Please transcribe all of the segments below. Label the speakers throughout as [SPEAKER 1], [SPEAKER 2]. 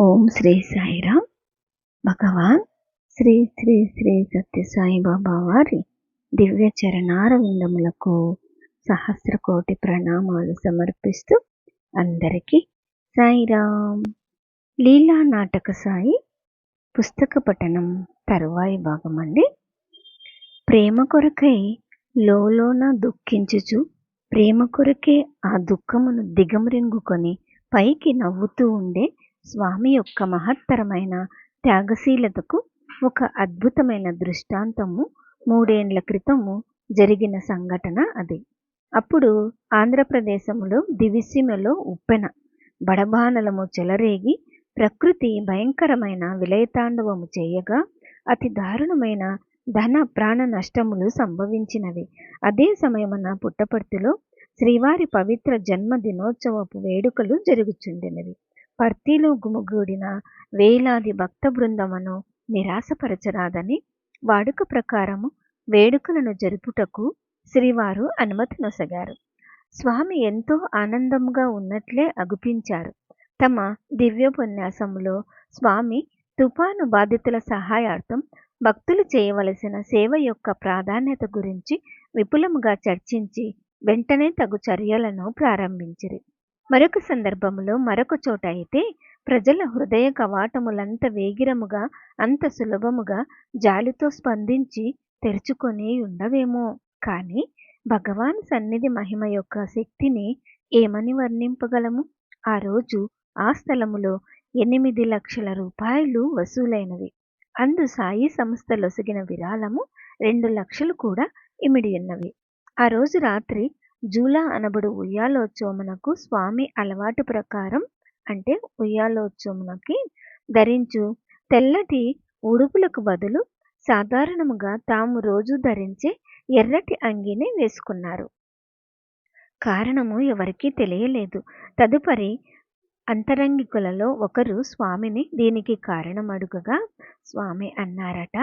[SPEAKER 1] ఓం శ్రీ సాయిరామ్. భగవాన్ శ్రీ శ్రీ శ్రీ సత్య సాయిబాబా వారి దివ్య చరణారవిందములకు సహస్ర కోటి ప్రణామాలు సమర్పిస్తూ అందరికీ సాయిరామ్. లీలా నాటక సాయి పుస్తక పఠనం తరువాయి భాగం అండి ప్రేమ కొరకై లోలోన దుఃఖించుచు ప్రేమ కొరకే ఆ దుఃఖమును దిగమరింగుకొని పైకి నవ్వుతూ ఉండే స్వామి యొక్క మహత్తరమైన త్యాగశీలతకు ఒక అద్భుతమైన దృష్టాంతము మూడేండ్ల క్రితము జరిగిన సంఘటన అది. అప్పుడు ఆంధ్రప్రదేశంలో దివిసీమలో ఉప్పెన బడబానలము చెలరేగి ప్రకృతి భయంకరమైన విలయతాండవము చేయగా అతి దారుణమైన ధన ప్రాణ నష్టములు సంభవించినవి. అదే సమయమున పుట్టపర్తిలో శ్రీవారి పవిత్ర జన్మ దినోత్సవపు వేడుకలు జరుగుచుండినవి. పర్తీలో గుమిగూడిన వేలాది భక్త బృందమును నిరాశపరచరాదని వాడుక ప్రకారము వేడుకలను జరుపుటకు శ్రీవారు అనుమతి నొసగారు. స్వామి ఎంతో ఆనందంగా ఉన్నట్లే అగుపించారు. తమ దివ్యోపన్యాసంలో స్వామి తుఫాను బాధితుల సహాయార్థం భక్తులు చేయవలసిన సేవ యొక్క ప్రాధాన్యత గురించి విపులముగా చర్చించి వెంటనే తగు చర్యలను ప్రారంభించిరి. మరొక సందర్భంలో మరొక చోట అయితే ప్రజల హృదయ కవాటములంత వేగిరముగా అంత సులభముగా జాలితో స్పందించి తెరుచుకొని ఉండవేమో. కానీ భగవాన్ సన్నిధి మహిమ యొక్క శక్తిని ఏమని వర్ణింపగలము? ఆ రోజు ఆ స్థలములో ఎనిమిది లక్షల రూపాయలు వసూలైనవి. అందు సాయి సంస్థ లొసిగిన విరాళము రెండు లక్షలు కూడా ఇమిడి ఉన్నవి. ఆ రోజు రాత్రి జూలా అనబడు ఉయ్యాలోత్సవమునకు స్వామి అలవాటు ప్రకారం అంటే ఉయ్యాలోత్సవమునకి ధరించు. తెల్లటి ఉడుపులకు బదులు సాధారణముగా తాము రోజు ధరించే ఎర్రటి అంగిని వేసుకున్నారు. కారణము ఎవరికీ తెలియలేదు. తదుపరి అంతరంగికులలో ఒకరు స్వామిని దీనికి కారణం అడుగగా స్వామి అన్నారట.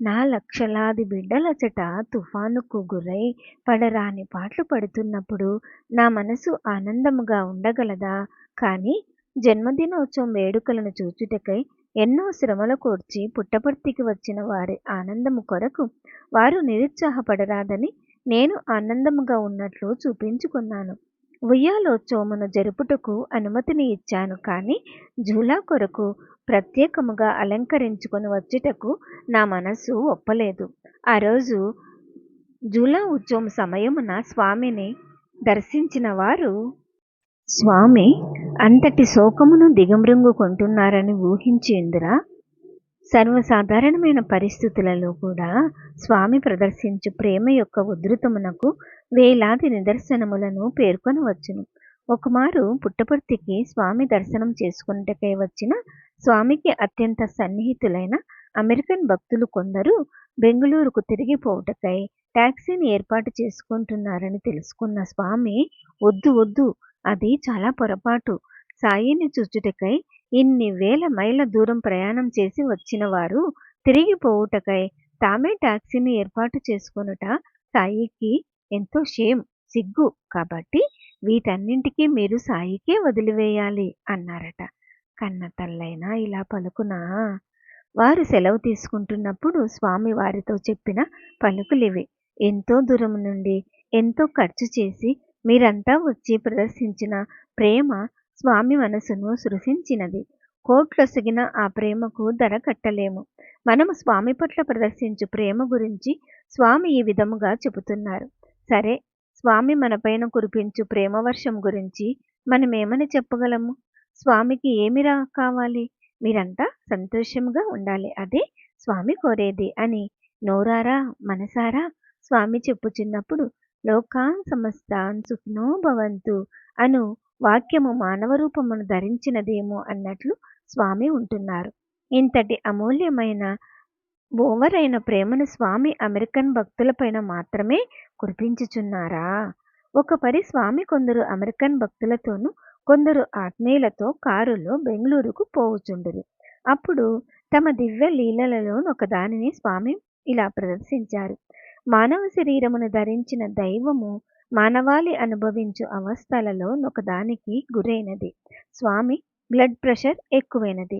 [SPEAKER 1] నా లక్షలాది బిడ్డలచట తుఫానుకు గురై పడరాని పాటలు పడుతున్నప్పుడు నా మనసు ఆనందముగా ఉండగలదా? కానీ జన్మదినోత్సవం వేడుకలను చూచుటకై ఎన్నో శ్రమలు కోర్చి పుట్టపర్తికి వచ్చిన వారి ఆనందము కొరకు వారు నిరుత్సాహపడరాదని నేను ఆనందముగా ఉన్నట్లు చూపించుకున్నాను. ఉయ్యాలోత్సవమును జరుపుటకు అనుమతిని ఇచ్చాను. కానీ జూలా కొరకు ప్రత్యేకముగా అలంకరించుకొని వచ్చుటకు నా మనసు ఒప్పలేదు. ఆ రోజు జూలా ఉత్సవం సమయమున స్వామిని దర్శించిన వారు స్వామి అంతటి శోకమును దిగమృంగుకుంటున్నారని ఊహించిందిరా సర్వసాధారణమైన పరిస్థితులలో కూడా స్వామి ప్రదర్శించు ప్రేమ యొక్క ఉధృతమునకు వేలాది నిదర్శనములను పేర్కొనవచ్చును. ఒకమారు పుట్టపర్తికి స్వామి దర్శనం చేసుకున్నటకై వచ్చిన స్వామికి అత్యంత సన్నిహితులైన అమెరికన్ భక్తులు కొందరు బెంగళూరుకు తిరిగిపోవుటకై టాక్సీని ఏర్పాటు చేసుకుంటున్నారని తెలుసుకున్న స్వామి వద్దు వద్దు అది చాలా పొరపాటు. సాయిని చూచుటకై ఇన్ని వేల మైళ్ళ దూరం ప్రయాణం చేసి వచ్చిన వారు తిరిగిపోవుటకై తామే టాక్సీని ఏర్పాటు చేసుకొనుట సాయికి ఎంతో షేమ్ సిగ్గు. కాబట్టి వీటన్నింటికీ మీరు సాయికే వదిలివేయాలి అన్నారట. కన్న తల్లైనా ఇలా పలుకునా? వారు సెలవు తీసుకుంటున్నప్పుడు స్వామి వారితో చెప్పిన పలుకులివి. ఎంతో దూరం నుండి ఎంతో ఖర్చు చేసి మీరంతా వచ్చి ప్రదర్శించిన ప్రేమ స్వామి మనసును సృశించినది. కోట్లొసిగిన ఆ ప్రేమకు ధర కట్టలేము. మనము స్వామి పట్ల ప్రదర్శించు ప్రేమ గురించి స్వామి ఈ విధముగా చెబుతున్నారు. సరే స్వామి మనపైన కురిపించు ప్రేమ వర్షం గురించి మనమేమని చెప్పగలము? స్వామికి ఏమి రా కావాలి? మీరంతా సంతోషంగా ఉండాలి. అదే స్వామి కోరేది అని నోరారా మనసారా? స్వామి చెప్పుచున్నప్పుడు లోకాన్ సమస్తాన్ సుఖినో భవంతు అను వాక్యము మానవ రూపమును ధరించినదేమో అన్నట్లు స్వామి ఉంటున్నారు. ఇంతటి అమూల్యమైన ఓవరైన ప్రేమను స్వామి అమెరికన్ భక్తులపైన మాత్రమే కురిపించుచున్నారా? ఒక పరి స్వామి కొందరు అమెరికన్ భక్తులతోనూ కొందరు ఆత్మీయులతో కారులో బెంగళూరుకు పోవుచుండరు. అప్పుడు తమ దివ్య లీలలలో ఒకదానిని స్వామి ఇలా ప్రదర్శించారు. మానవ శరీరమును ధరించిన దైవము మానవాళి అనుభవించు అవస్థలలో ఒకదానికి గురైనది. స్వామి బ్లడ్ ప్రెషర్ ఎక్కువైనది.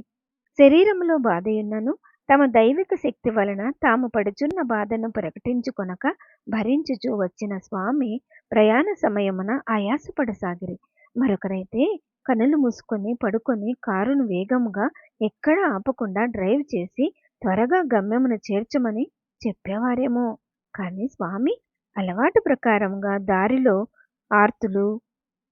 [SPEAKER 1] శరీరంలో బాధయున్నను తమ దైవిక శక్తి వలన తాము పడుచున్న బాధను ప్రకటించుకొనక భరించుచూ వచ్చిన స్వామి ప్రయాణ సమయమున ఆయాసపడసాగిరి. మరొకరైతే కనులు మూసుకొని పడుకొని కారును వేగముగా ఎక్కడ ఆపకుండా డ్రైవ్ చేసి త్వరగా గమ్యమును చేర్చమని చెప్పేవారేమో. కానీ స్వామి అలవాటు ప్రకారంగా దారిలో ఆర్తులు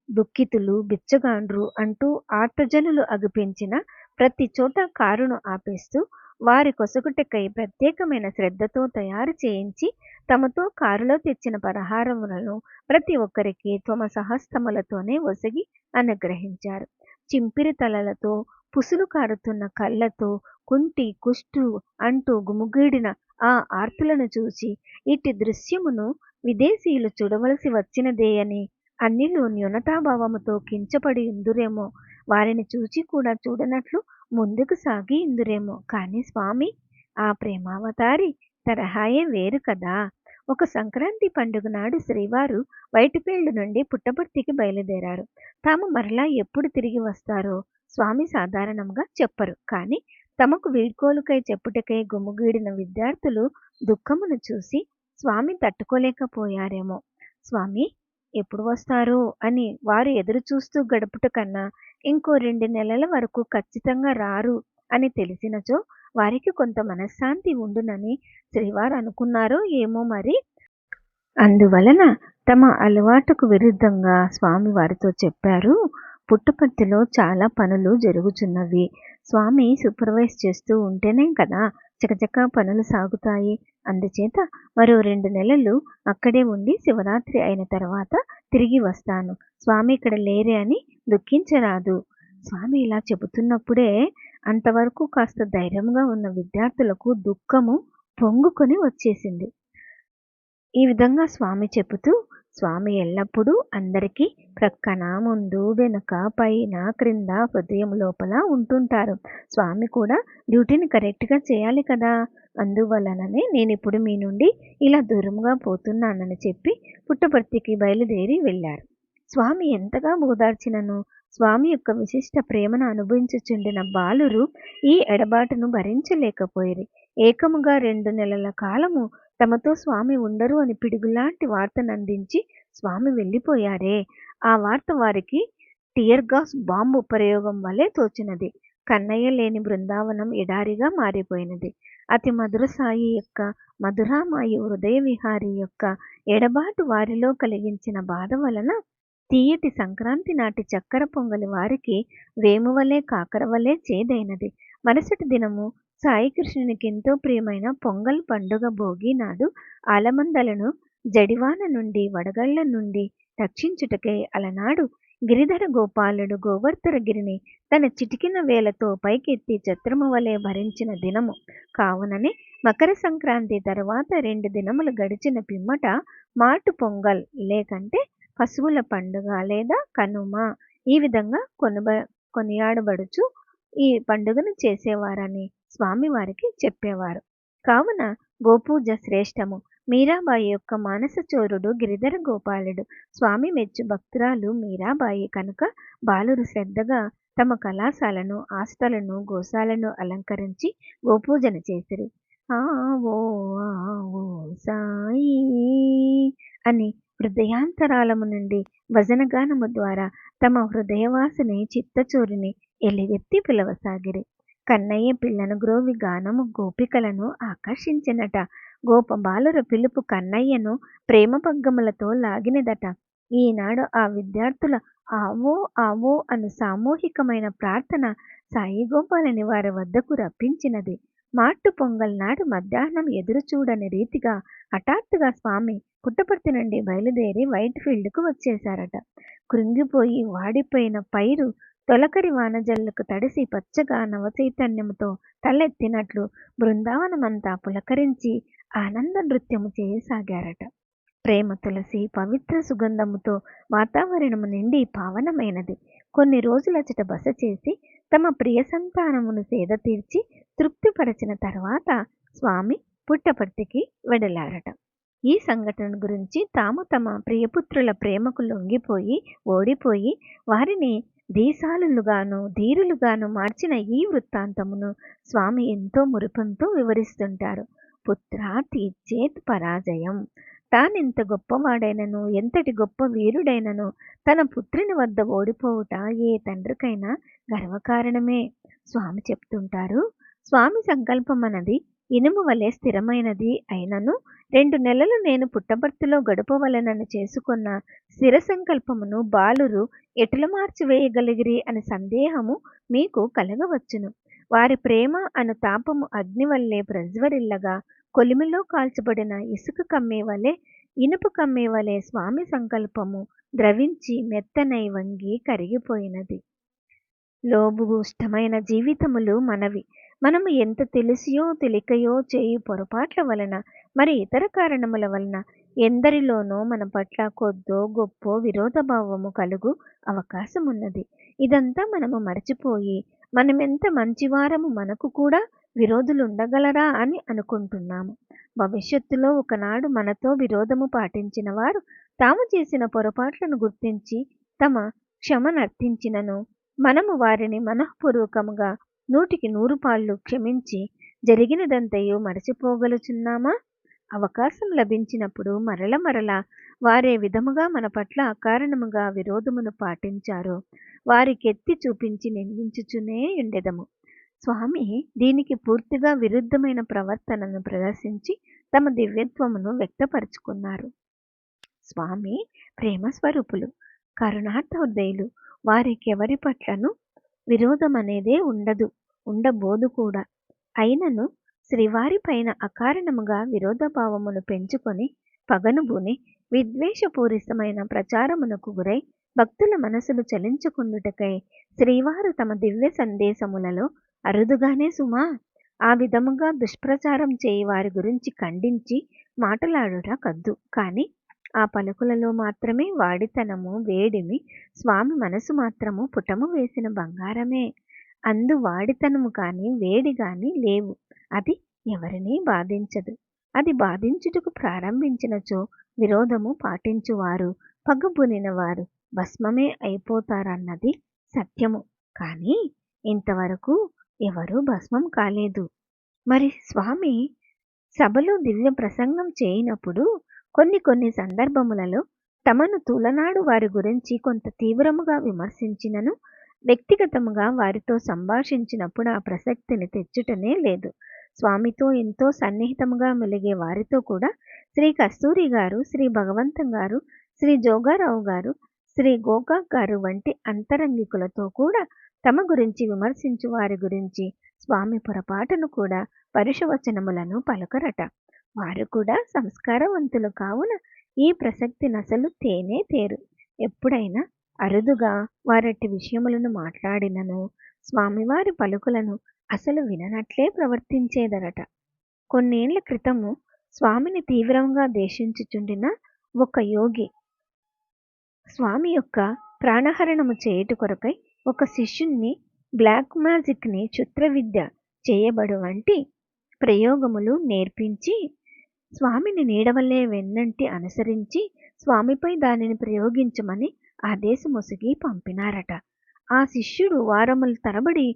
[SPEAKER 1] దుఃఖితులు బిచ్చగాండ్రు అంటూ ఆర్తజనులు అగుపించిన ప్రతి చోట కారును ఆపేస్తూ వారి కొసగుటకై ప్రత్యేకమైన శ్రద్ధతో తయారు చేయించి తమతో కారులో తెచ్చిన పరహారములను ప్రతి ఒక్కరికి తమ సహస్తములతోనే ఒసగి అనుగ్రహించారు. చింపిరి తలలతో పుసులు కారుతున్న కళ్ళతో కుంటి కుష్టు అంటూ గుముగీడిన ఆ ఆర్తులను చూసి ఇట్టి దృశ్యమును విదేశీయులు చూడవలసి వచ్చినదే అని అన్నిలు న్యూనతాభావముతో కించపడి ఇందురేమో వారిని చూచి కూడా చూడనట్లు ముందుకు సాగి ఇందురేమో కానీ స్వామి ఆ ప్రేమావతారి తరహాయే వేరు కదా. ఒక సంక్రాంతి పండుగ నాడు శ్రీవారు వైటిపేళ్ళు నుండి పుట్టపర్తికి బయలుదేరారు. తాము మరలా ఎప్పుడు తిరిగి వస్తారో స్వామి సాధారణంగా చెప్పరు. కానీ తమకు వీడ్కోలుకై చెప్పుటకై గుమ్ముగీడిన విద్యార్థులు దుఃఖమును చూసి స్వామి తట్టుకోలేకపోయారేమో. స్వామి ఎప్పుడు వస్తారు? అని వారు ఎదురు చూస్తూ గడుపుట కన్నా ఇంకో రెండు నెలల వరకు ఖచ్చితంగా రారు అని తెలిసినచో వారికి కొంత మనశ్శాంతి ఉండునని శ్రీవారు అనుకున్నారో ఏమో మరి. అందువలన తమ అలవాటుకు విరుద్ధంగా స్వామి వారితో చెప్పారు. పుట్టపర్తిలో చాలా పనులు జరుగుచున్నవి. స్వామి సూపర్వైజ్ చేస్తూ ఉంటేనే కదా చకచకా పనులు సాగుతాయి. అందుచేత మరో రెండు నెలలు అక్కడే ఉండి శివరాత్రి అయిన తర్వాత తిరిగి వస్తాను. స్వామి ఇక్కడ లేరే అని దుఃఖించరాదు. స్వామి ఇలా చెబుతున్నప్పుడే అంతవరకు కాస్త ధైర్యంగా ఉన్న విద్యార్థులకు దుఃఖము పొంగుకొని వచ్చేసింది. ఈ విధంగా స్వామి చెబుతూ స్వామి ఎల్లప్పుడూ అందరికీ ప్రక్కన ముందు వెనుక పైన క్రింద హృదయం లోపల ఉంటుంటారు. స్వామి కూడా డ్యూటీని కరెక్ట్గా చేయాలి కదా! అందువలననే నేను ఇప్పుడు మీ నుండి ఇలా దూరంగా పోతున్నానని చెప్పి పుట్టపర్తికి బయలుదేరి వెళ్ళారు. స్వామి ఎంతగా ఓదార్చినను! స్వామి యొక్క విశిష్ట ప్రేమను అనుభవించుచుండిన బాలురు ఈ ఎడబాటును భరించలేకపోయిరి ఏకముగా రెండు నెలల కాలము తమతో స్వామి ఉండరు అని పిడుగులాంటి వార్తనందించి స్వామి వెళ్ళిపోయారే. ఆ వార్త వారికి టియర్గాస్ బాంబు ప్రయోగం వలె తోచినది. కన్నయ్య లేని బృందావనం ఎడారిగా మారిపోయినది. అతి మధుర సాయి యొక్క మధురామాయి హృదయ విహారి యొక్క ఎడబాటు వారిలో కలిగించిన బాధ వలన తీయటి సంక్రాంతి నాటి చక్కెర పొంగలి వారికి వేమువలే కాకరవలే చేదైనది. మరుసటి దినము సాయికృష్ణునికి ఎంతో ప్రియమైన పొంగల్ పండుగ భోగి నాడు ఆలమందలను జడివాన నుండి వడగళ్ళ నుండి రక్షించుటకై అలనాడు. గిరిధర గోపాలుడు గోవర్ధరగిరిని తన చిటికిన వేలతో పైకెత్తి చత్రము వలె భరించిన దినము. కావుననే మకర సంక్రాంతి తర్వాత రెండు దినములు గడిచిన పిమ్మట మాటు పొంగల్ లేకంటే పశువుల పండుగ లేదా కనుమ ఈ విధంగా కొనుబ కొనియాడబడుచు ఈ పండుగను చేసేవారని స్వామివారికి చెప్పేవారు. కావున గోపూజ శ్రేష్టము. మీరాబాయి యొక్క మానసచోరుడు గిరిధర గోపాలుడు. స్వామి మెచ్చు భక్తురాలు మీరాబాయి కనుక బాలురు శ్రద్ధగా తమ కళాశాలను ఆస్థలను గోశాలను అలంకరించి గోపూజన చేసిరి. ఆ ఓ ఆ ఓ సాయి అని హృదయాంతరాలము నుండి భజనగానము ద్వారా తమ హృదయవాసిని చిత్తచూరిని ఎలివెత్తి పిలవసాగిరి. కన్నయ్య పిల్లను గ్రోవి గానము గోపికలను ఆకర్షించినట. గోప బాలుర పిలుపు కన్నయ్యను ప్రేమ పగ్గములతో లాగినదట. ఈనాడు ఆ విద్యార్థుల ఆవో ఆవో అను సామూహికమైన ప్రార్థన సాయి గోపాలని వారి వద్దకు రప్పించినది. మాట్టు పొంగల్ నాడు మధ్యాహ్నం ఎదురుచూడని రీతిగా హఠాత్తుగా స్వామి పుట్టపర్తి నుండి బయలుదేరి వైట్ ఫీల్డ్కు వచ్చేశారట. కృంగిపోయి వాడిపోయిన పైరు తొలకరి వానజల్లకు తడిసి పచ్చగా నవచైతన్యముతో తలెత్తినట్లు బృందావనమంతా పులకరించి ఆనంద నృత్యము చేయసాగారట. ప్రేమ తులసి పవిత్ర సుగంధముతో వాతావరణము నిండి పావనమైనది. కొన్ని రోజులచట బస చేసి తమ ప్రియ సంతానమును సేద తీర్చి తృప్తిపరచిన తర్వాత స్వామి పుట్టపర్తికి వెడలారట. ఈ సంఘటన గురించి తాము తమ ప్రియపుత్రుల ప్రేమకు లొంగిపోయి ఓడిపోయి వారిని దేశాలుగాను ధీరులుగాను మార్చిన ఈ వృత్తాంతమును స్వామి ఎంతో మురుపంతో వివరిస్తుంటారు. పుత్ర తీర్చేత్ పరాజయం. తానెంత గొప్పవాడైనను ఎంతటి గొప్ప వీరుడైనను తన పుత్రుని వద్ద ఓడిపోవుట ఏ తండ్రికైనా గర్వకారణమే స్వామి చెప్తుంటారు. స్వామి సంకల్పం అన్నది ఇనుము వలె స్థిరమైనది అయినను రెండు నెలలు నేను పుట్టబర్తిలో గడపవలనని చేసుకున్న స్థిర సంకల్పమును బాలురు ఎటుల మార్చివేయగలిగిరి అనే సందేహము మీకు కలగవచ్చును. వారి ప్రేమ అను తాపము అగ్ని వల్లే ప్రజ్వరిల్లగా కొలిమిలో కాల్చబడిన ఇసుక కమ్మే వలె ఇనుప కమ్మే వలె స్వామి సంకల్పము ద్రవించి మెత్తనై వంగి కరిగిపోయినది. లోభుష్టమైన జీవితములు మనవి. మనము ఎంత తెలిసియో తెలికయో చేయు పొరపాట్ల వలన మరి ఇతర కారణముల వలన ఎందరిలోనో మన పట్ల కొద్దో గొప్ప విరోధభావము కలుగు అవకాశం ఉన్నది ఇదంతా మనము మరచిపోయి మనమెంత మంచివారము మనకు కూడా విరోధులు ఉండగలరా అని అనుకుంటున్నాము. భవిష్యత్తులో ఒకనాడు మనతో విరోధము పాటించిన వారు తాము చేసిన పొరపాట్లను గుర్తించి తమ క్షమనర్థించినను మనము వారిని మనఃపూర్వకముగా నూటికి నూరు పాళ్ళు క్షమించి జరిగినదంతయు మరచిపోగలుచున్నామా? అవకాశం లభించినప్పుడు మరల మరల వారే విధముగా మన పట్ల అకారణముగా విరోధమును పాటించారు. వారికెత్తి చూపించి నిందించుచునే ఉండెదము. స్వామి దీనికి పూర్తిగా విరుద్ధమైన ప్రవర్తనను ప్రదర్శించి తమ దివ్యత్వమును వ్యక్తపరుచుకున్నారు. స్వామి ప్రేమ స్వరూపులు కరుణార్థోదయులు వారికెవరి పట్లను విరోధం అనేదే ఉండదు. ఉండబోదు కూడా. అయినను శ్రీవారి పైన అకారణముగా విరోధభావమును పెంచుకొని పగనుబూని విద్వేషపూరితమైన ప్రచారమునకు గురై భక్తుల మనసులు చలించుకుండుటకై శ్రీవారు తమ దివ్య సందేశములలో అరుదుగానే సుమా ఆ విధముగా దుష్ప్రచారం చేయి వారి గురించి ఖండించి మాటలాడుట కద్దు. కాని ఆ పలుకులలో మాత్రమే వాడితనము వేడిమి స్వామి మనసు మాత్రము పుటము వేసిన బంగారమే. అందు వాడితనము కాని వేడి గాని లేవు. అది ఎవరినీ బాధించదు. అది బాధించుటకు ప్రారంభించినచో విరోధము పాటించువారు పగబునినవారు భస్మమే అయిపోతారన్నది సత్యము. కానీ ఇంతవరకు ఎవరూ భస్మం కాలేదు. మరి స్వామి సభలో దివ్య ప్రసంగం చేయనప్పుడు కొన్ని కొన్ని సందర్భములలో తమను తూలనాడు వారి గురించి కొంత తీవ్రముగా విమర్శించినను వ్యక్తిగతముగా వారితో సంభాషించినప్పుడు ఆ ప్రసక్తిని తెచ్చుటనే లేదు. స్వామితో ఎంతో సన్నిహితముగా మెలిగే వారితో కూడా శ్రీ కస్తూరి గారు శ్రీ భగవంతం గారు శ్రీ జోగారావు గారు శ్రీ గోకాక్ గారు వంటి అంతరంగికులతో కూడా తమ గురించి విమర్శించు వారి గురించి స్వామి పొరపాటును కూడా పరుషవచనములను పలుకరట. వారు కూడా సంస్కారవంతులు కావున ఈ ప్రసక్తి నసలు తేనే తేరు. ఎప్పుడైనా అరుదుగా వారట్టి విషయములను మాట్లాడినను. స్వామివారి పలుకులను అసలు విననట్లే ప్రవర్తించేదరట. కొన్నేళ్ళ క్రితము స్వామిని తీవ్రంగా దేశించుచుండిన ఒక యోగి స్వామి యొక్క ప్రాణహరణము చేయుట కొరకై ఒక శిష్యుణ్ణి బ్లాక్ మ్యాజిక్ని చిత్రవిద్య చేయబడు వంటి ప్రయోగములు నేర్పించి స్వామిని నీడవల్లే వెన్నంటి అనుసరించి స్వామిపై దానిని ప్రయోగించమని ఆదేశముసిగి పంపినారట. ఆ శిష్యుడు వారముల తరబడి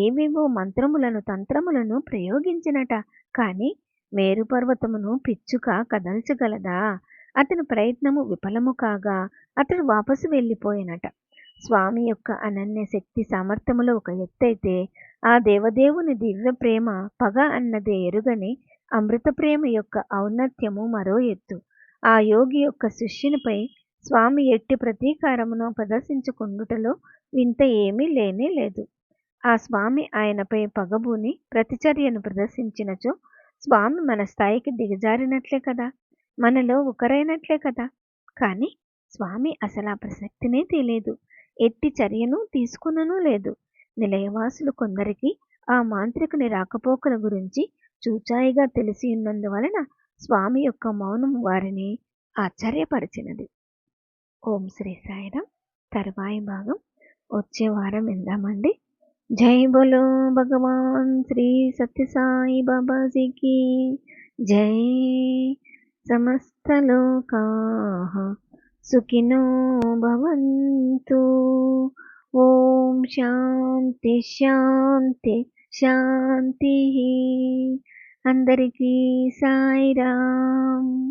[SPEAKER 1] ఏవేవో మంత్రములను తంత్రములను ప్రయోగించినట. కాని మేరుపర్వతమును పిచ్చుక కదల్చగలదా? అతని ప్రయత్నము విఫలము కాగా అతడు వాపసు వెళ్ళిపోయినట. స్వామి యొక్క అనన్య శక్తి సామర్థ్యములో ఒక ఎత్తైతే ఆ దేవదేవుని దివ్య ప్రేమ పగ అన్నదే ఎరుగని అమృత ప్రేమ యొక్క ఔన్నత్యము మరో ఎత్తు. ఆ యోగి యొక్క శిష్యునిపై స్వామి ఎట్టి ప్రతీకారమును ప్రదర్శించుకుండుటలో వింత ఏమీ లేనే లేదు. ఆ స్వామి ఆయనపై పగబూని ప్రతిచర్యను ప్రదర్శించినచో స్వామి మన స్థాయికి దిగజారినట్లే కదా? మనలో ఒకరైనట్లే కదా? కానీ స్వామి అసలు ఆ ప్రసక్తినే తెలియదు. ఎట్టి చర్యను తీసుకునను లేదు. నిలయవాసులు కొందరికి ఆ మాంత్రికుని రాకపోకల గురించి చూచాయిగా తెలిసి ఉన్నందువలన స్వామి యొక్క మౌనం వారిని ఆశ్చర్యపరిచినది. ఓం శ్రీ సాయిరామ్. తర్వాయి భాగం. వచ్చే వారం విందామండి జై బోలో భగవాన్. శ్రీ సత్యసాయి బాబాజీకి. జై సమస్తలోకా సుఖినో భవంతు. ఓం శాంతి శాంతి శాంతి. అందరికీ సాయిరామ్.